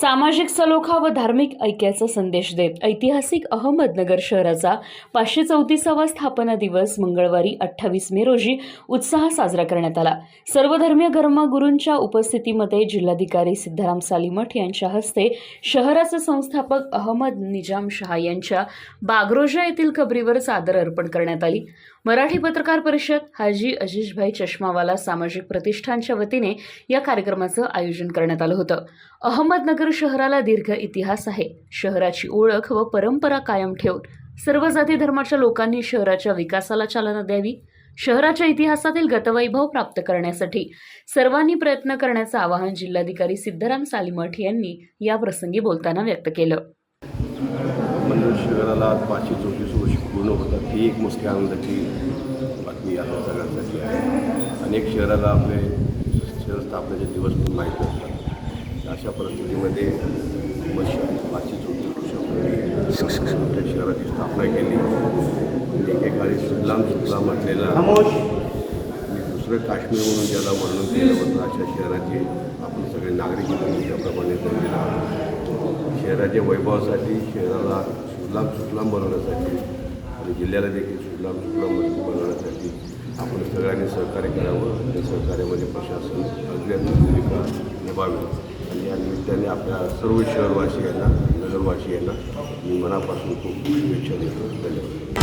सामाजिक सलोखा व धार्मिक ऐक्याचा संदेश देत ऐतिहासिक अहमदनगर शहराचा पाचशे चौतीसावा स्थापना दिवस मंगळवारी अठ्ठावीस मे रोजी उत्साह साजरा करण्यात आला. सर्वधर्मीय धर्मगुरूंच्या उपस्थितीमध्ये जिल्हाधिकारी सिद्धाराम सालीमठ यांच्या हस्ते शहराचे संस्थापक अहमद निजाम शहा यांच्या बागरोजा येथील कबरीवर चादर अर्पण करण्यात आली. मराठी पत्रकार परिषद हाजी अजिजभाई चष्मावाला सामाजिक प्रतिष्ठानच्या वतीने या कार्यक्रमाचं आयोजन करण्यात आलं होतं. अहमदनगर नगर शहराला दीर्घ इतिहास आहे. शहराची ओळख व परंपरा कायम ठेवून सर्व जाती धर्माच्या लोकांनी शहराच्या विकासाला चालना द्यावी. शहराच्या इतिहासातील गतवैभव प्राप्त करण्यासाठी सर्वांनी प्रयत्न करण्याचं आवाहन जिल्हाधिकारी सिद्धराम सालीमठ यांनी या प्रसंगी बोलताना व्यक्त केलं. शहराला आज पाचशे चौतीस वर्ष पूर्ण होतात. ही एक मोठी आनंदाची बातमी आपल्या सगळ्यांसाठी आहे. अनेक शहराला आपले शहर स्थापनेचे दिवस पण माहीत नसतात. अशा परिस्थितीमध्ये पाचशे चौतीस वर्षापूर्वी आपल्या शहराची स्थापना केली. एकेकाळी सुजलाम सुफलाम असलेला आणि दुसरं काश्मीर म्हणून ज्याला वर्णन केलं होतं अशा शहराचे आपण सगळे नागरिक त्याप्रमाणे आहोत. शहराच्या वैभवासाठी शहराला सुजलाम सुफलाम बनवण्यासाठी आणि जिल्ह्याला देखील सुजलाम मजबूत बनवण्यासाठी आपण सगळ्यांनी सहकार्य करावं. त्या सहकार्यामध्ये प्रशासन अग्रणी भूमिका आणि या निमित्ताने आपल्या सर्व शहरवासियांना नगरवासियांना मी मनापासून खूप खूप शुभेच्छा देतो. धन्यवाद.